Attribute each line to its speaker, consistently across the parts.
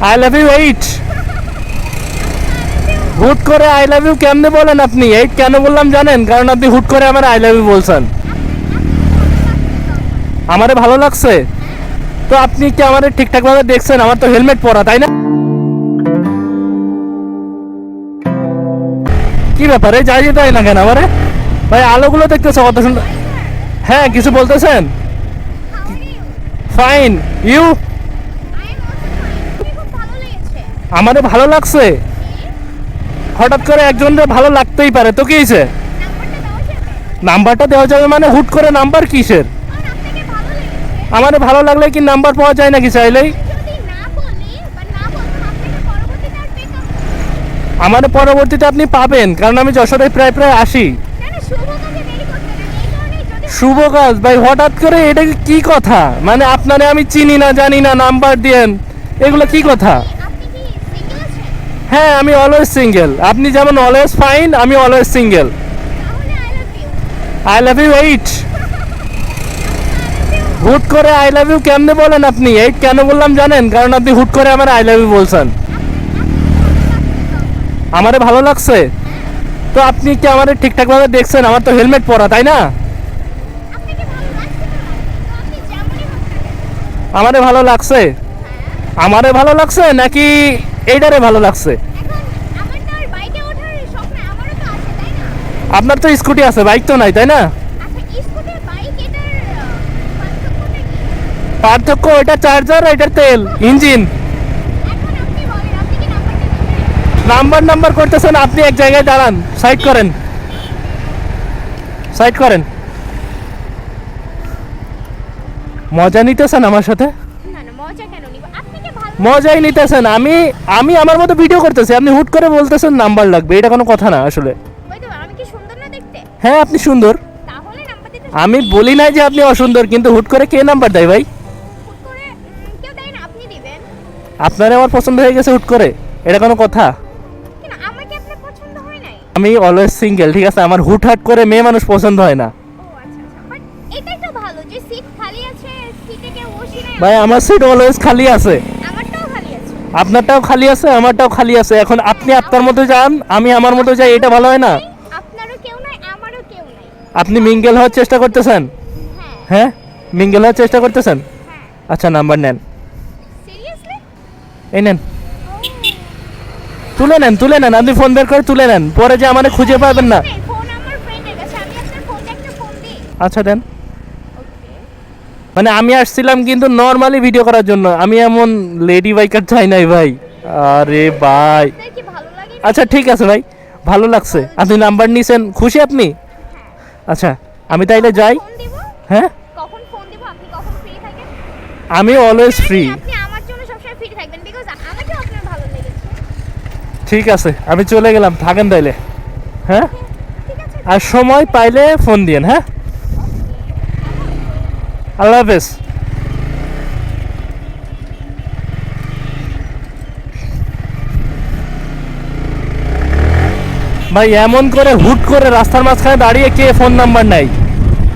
Speaker 1: I love you eight হুট করে I love you কেমনে বলেন আপনি এইট কেন বললাম জানেন কারণ আপনি হুট করে আমার আই লাভ ইউ বলছেন আমারে ভালো লাগছে তো আপনি কি আমাদের ঠিকঠাক ভাবে দেখছেন আমার তো হেলমেট পরা তাই না কি ব্যাপারে? যাই যেতে হয় না কেন আমারে? ভাই আলোগুলো দেখতেছে কত সুন্দর হ্যাঁ কিছু বলতেছেন? ফাইন ইউ আমারে ভালো লাগছে। হঠাৎ করে একজনের ভালো লাগতেই পারে। তো কি নাম্বারটা দেওয়া যাবে মানে হুট করে নাম্বার কিসের? আমার ভালো লাগলে কি নাম্বার পাওয়া যায় নাকি চাইলেই? আমার পরবর্তীতে আপনি পাবেন, কারণ আমি যশোরে প্রায় প্রায় আসি। শুভ কাজ, ভাই, হঠাৎ করে এটা কি কথা? মানে আপনারে আমি চিনি না, জানি না, নাম্বার দিয়েন এগুলো কি কথা? হ্যাঁ আমি অলওয়েজ সিঙ্গেল আপনি যেমন অলওয়েজ ফাইন আমি always single I love you eight হুট করে আই লাভ ইউ কেমনে বলেন আপনি? এইট কেন বললাম জানেন? কারণ আপনি হুট করে আমার আই লাভ ইউ বলছেন। আমারে ভালো লাগছে? তো আপনি কি আমারে ঠিকঠাক ভাবে দেখছেন? আমার তো হেলমেট পরা, তাই না? আমারে ভালো লাগছে? আমারে ভালো লাগছে? নাকি এইটারে ভালো লাগছে। আপনার তো স্কুটি আছে বাইক তো নাই তাই না? পার্থক্য এটা চার্জার এটার তেল ইঞ্জিন। নাম্বার নাম্বার করতেছেন আপনি এক জায়গায় দাঁড়ান সাইড করেন। সাইড করেন। মজা নিতেছেন আমার সাথে? মজাই নিতেছেন। আমি আমি আমার মতো ভিডিও করতেছি। আপনি হুট করে বলতেছেন নাম্বার লাগবে। এটা কোনো কথা না আসলে। হ্যাঁ আপনি সুন্দর। আমি বলি নাই যে আপনি অসুন্দর কিন্তু হুট করে কে নাম্বার দেয় ভাই? আপনার আমার পছন্দ হয়ে গেছে হুট করে। এটা কোনো কথা? আমি অলওয়েজ সিঙ্গেল ঠিক আছে? আমার হুট হাট করে মেয়ে মানুষ পছন্দ হয় না।
Speaker 2: বসে নাই।
Speaker 1: ভাই আমার সিট অলওয়েজ খালি আছে। আপনারটাও খালি আছে আমারটাও খালি আছে। এখন আপনি আপনার মতো যান আমি আমার মতো যাই এটা ভালো হয় না?
Speaker 2: আপনারও কেউ নাই আমারও কেউ নাই।
Speaker 1: আপনি মিঙ্গেল হওয়ার চেষ্টা করতেছেন?
Speaker 2: হ্যাঁ।
Speaker 1: হ্যাঁ? মিঙ্গেল হওয়ার চেষ্টা করতেছেন?
Speaker 2: হ্যাঁ।
Speaker 1: আচ্ছা নাম্বার নেন।
Speaker 2: সিরিয়াসলি
Speaker 1: এই নেন। তুলে নেন তুলে নেন আপনি ফোন বের করে তুলে নেন। পরে যে আমাদের খুঁজে পাবেন না।
Speaker 2: ফোন আমার ফ্রেন্ডের কাছে আমি আপনার ফোনটা একটা ফোন দিই
Speaker 1: আচ্ছা দেন
Speaker 2: ওকে
Speaker 1: মানে আমি আসছিলাম কিন্তু নর্মালি ভিডিও করার জন্য। আমি এমন লেডি বাইকার চাই নাই ভাই। আরে ভাই। আচ্ছা ঠিক আছে ভাই। ভালো লাগছে। আপনি নাম্বার নিছেন। খুশি আপনি? আচ্ছা আমি তাইলে যাই। হ্যাঁ? আমি অলওয়েজ ফ্রি ঠিক আছে আমি চলে গেলাম। থাকেন তাইলে। হ্যাঁ? আর সময় পাইলে ফোন দিয়েন হ্যাঁ? আল্লাহ হাফেজ। ভাই, এমন করে হুট করে রাস্তার মাঝখানে দাঁড়িয়ে কে ফোন নাম্বার নাই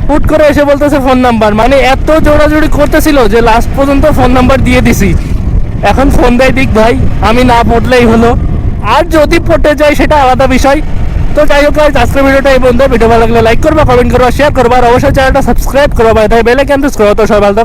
Speaker 1: হুট করে এসে বলতেছে ফোন নাম্বার মানে এত জোড়াজোড়ি করতেছিল যে লাস্ট পর্যন্ত ফোন নাম্বার দিয়ে দিছি। এখন ফোন দেয় দিক ভাই, আমি না পড়লেই হলো। আর যদি পড়তে যাই সেটা আলাদা বিষয়। তো যাই হোক গাইজ আজকের ভিডিওটা এই বন্ধু ভিডিও ভালো লাগলে লাইক করবা কমেন্ট করবা শেয়ার করবা, আর অবশ্যই চ্যানেলটা সাবস্ক্রাইব করবা তাই বেলে ক্যান করবা তো সবাই ভালো।